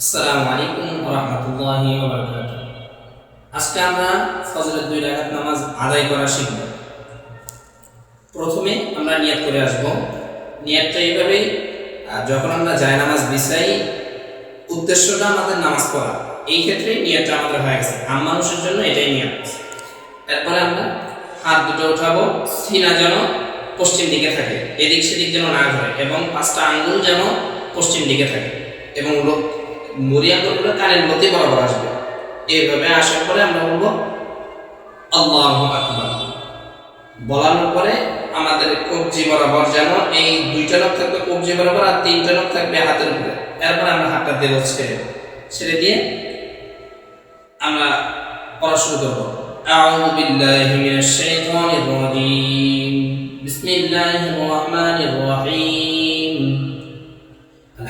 আসসালামু আলাইকুম রহমতুল্লাহি আজকে আমরা ফজরের দুই রাকাত নামাজ আদায় করা শিখব। প্রথমে আমরা নিয়াত করে আসব। নিয়াতটা এইভাবেই যখন আমরা যায় নামাজ বিছাই, উদ্দেশ্যটা আমাদের নামাজ পড়া। এই ক্ষেত্রে নিয়াতটা আমাদের হয়ে গেছে। আম মানুষের জন্য এটাই নিয়াত। এরপরে আমরা হাত দুটো উঠাবো, সিনা যেন পশ্চিম দিকে থাকে, এদিক সেদিক যেন না ধরে এবং পাঁচটা আঙ্গুল যেন পশ্চিম দিকে থাকে, এবং লো- মুড়ি আঙ্গুলগুলো কানের মধ্যে বরাবর আসবে এইভাবে আসার পরে আমরা বলবো আল্লাহ আকবার বলানোর পরে আমাদের কবজি বরাবর যেন এই দুইটা নখ থাকবে কবজি বরাবর আর তিনটা নখ থাকবে হাতের উপরে এরপরে আমরা হাতটা দেবো ছেড়ে ছেড়ে দিয়ে আমরা পড়া শুরু করবো أعوذ بالله من الشيطان الرجيم بسم الله الرحمن الرحيم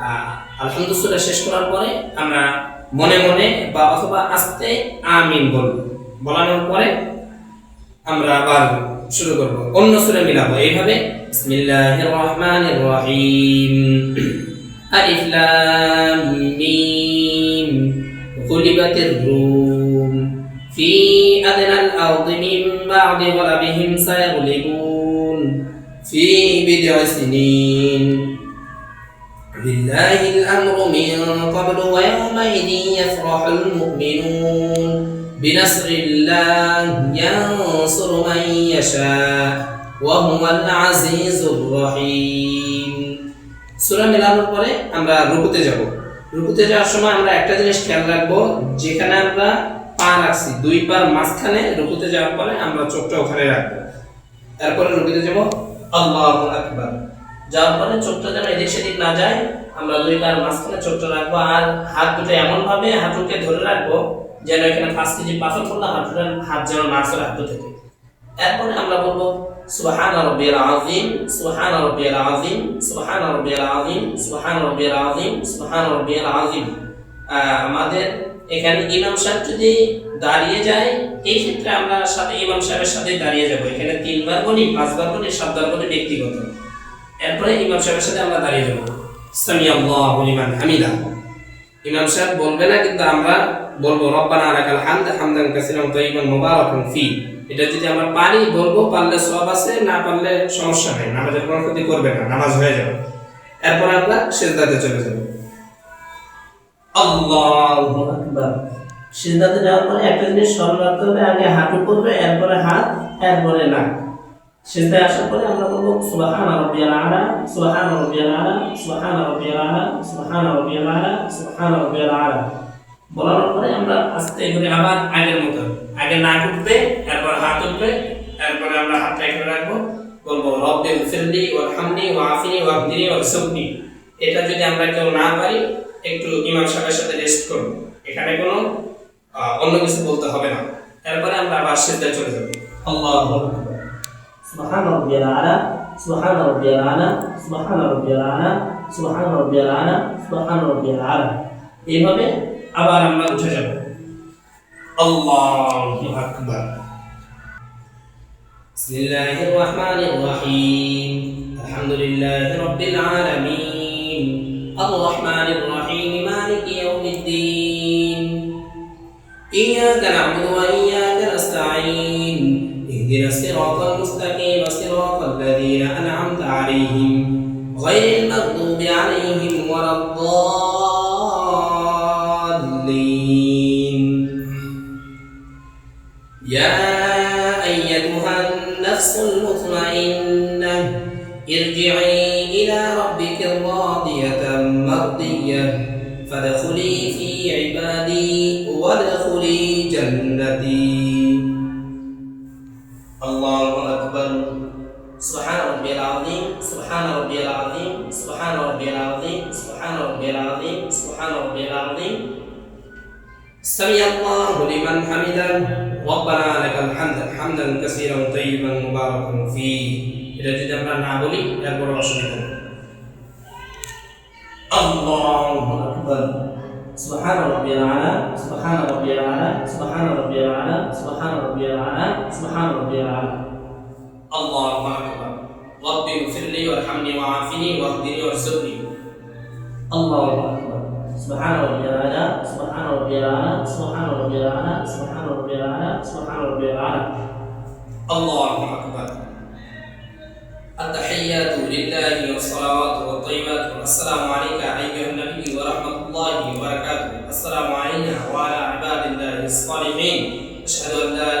আহ, আলহামদুলিল্লাহ শেষ করার পরে আমরা মনে মনে বা অথবা আস্তে আমিন বলব বলানোর পরে আমরা আবার শুরু করব অন্য সুরে মিলাবো এইভাবে বিসমিল্লাহির রহমানির রহিম আলিফ লাম মিম গুলিবাতির রুম في أدنى الأرض من بعد غلبهم سيغلبون في بضع سنين لله الأمر من قبل ويومئذ يفرح المؤمنون بنصر الله ينصر من يشاء وهو العزيز الرحيم সূরা মেলানোর পরে আমরা রুকুতে যাব রুকুতে যাওয়ার সময় আমরা একটা জিনিস খেয়াল রাখবো যেখানে আমরা পা রাখছি দুই পার মাঝখানে রুকুতে যাওয়ার পরে আমরা চোখটা ওখানে রাখবো তারপরে রুকুতে যাব আল্লাহু আকবার যাওয়ার পরে চোখটা যেন এদিক সেদিক না যায়। আমরা দুই পায়ের মাঝখানে চোখটা রাখব আর হাত দুটো হাঁটুকে ধরে রাখব যেন এখানে পাঁচ কেজি পাথর হাঁটুটার হাত যেন না হাঁটু থেকে এরপরে আমরা বলব আমাদের এখানে ইমাম সাহেব যদি দাঁড়িয়ে যায়, এই ক্ষেত্রে আমরা সাথে ইমাম সাহেবের সাথে দাঁড়িয়ে যাব। এখানে তিনবার বলি, পাঁচবার বলি, সাতবার বলি ব্যক্তিগত। এরপরে ইমাম সাহেবের সাথে আমরা দাঁড়িয়ে যাব। হামিদা। ইমাম সাহেব বলবে না, কিন্তু আমরা বলব, রব্বানা হামদ হামদান ফি। এটা যদি আমরা পারি, বলব, পারলে আছে, না পারলে সমস্যা নাই। নামাজের কোনো ক্ষতি করবে না, নামাজ হয়ে যাবে। এরপর আমরা সিজদাতে চলে যাব। আল্লাহু আকবার। যাওয়ার পরে একটা জিনিস স্মরণ রাখতে হবে, আগে হাঁটু করবে এরপরে হাত, এরপরে নাক। সিজদায় আসার পরে আমরা বলব সুবহান রাব্বিয়াল আলা সুবহান রাব্বিয়াল আলা সুবহান রাব্বিয়াল আলা সুবহান রাব্বিয়াল আলা সুবহান রাব্বিয়াল আলা। বলার পরে আমরা আস্তে করে আবার আগের মতো, আগে না উঠবে এরপর হাত উঠবে এরপরে আমরা হাতটা এখানে রাখব। বলব রব্বে ফিরলি ওয়ারহামনি ওয়াফিনি ওয়াহদিনি ওয়ারসুকনি এটা যদি আমরা কেউ না পারি, একটু ইমাম সাহেবের সাথে রেস্ট করব। এখানে কোনো অন্য কিছু বলতে হবে না। তারপরে আমরা আবার সিজদায় চলে যাব। আল্লাহু আকবার। سبحان ربي الأعلى سبحان ربي الأعلى سبحان ربي الأعلى سبحان ربي الأعلى سبحان ربي الأعلى এইভাবে আবার আমরা উঠে যাব আল্লাহু আকবার بسم الله الرحمن الرحيم الحمد لله رب العالمين الرحمن الرحيم مالك يوم الدين إياك نعبد وإياك نستعين اهدنا الصراط المستقيم صراط الذين أنعمت عليهم غير المغضوب عليهم ولا الضالين. يا أيتها النفس المطمئنة ارجعي إلى ربك راضية مرضية فادخلي في عبادي وادخلي جنتي. سبحان ربي العظيم سبحان ربي العظيم سبحان ربي العظيم سمع الله لمن حمده ربنا لك الحمد حمدا كثيرا طيبا مباركا فيه এটা যদি আমরা না বলি এর বড় অসুবিধা নেই। الله أكبر سبحان ربي الأعلى سبحان ربي الأعلى سبحان ربي الأعلى سبحان ربي الأعلى سبحان ربي الأعلى الله أكبر رب اغفر لي وارحمني وعافني واهدني وارزقني الله أكبر. سبحان ربي الأعلى سبحان ربي الأعلى سبحان ربي الأعلى سبحان ربي الأعلى سبحان ربي الأعلى. الله أكبر. التحيات لله والصلوات والطيبات والسلام عليك أيها النبي ورحمة الله وبركاته. السلام علينا وعلى عباد الله الصالحين. أشهد أن لا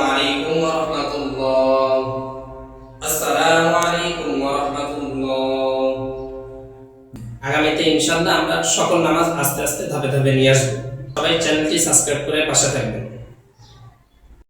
আগামীতে ইনশাআল্লাহ আমরা সকল নামাজ আস্তে আস্তে ধাপে ধাপে নিয়ে আসব। সবাই চ্যানেলটি সাবস্ক্রাইব করে পাশে থাকবেন।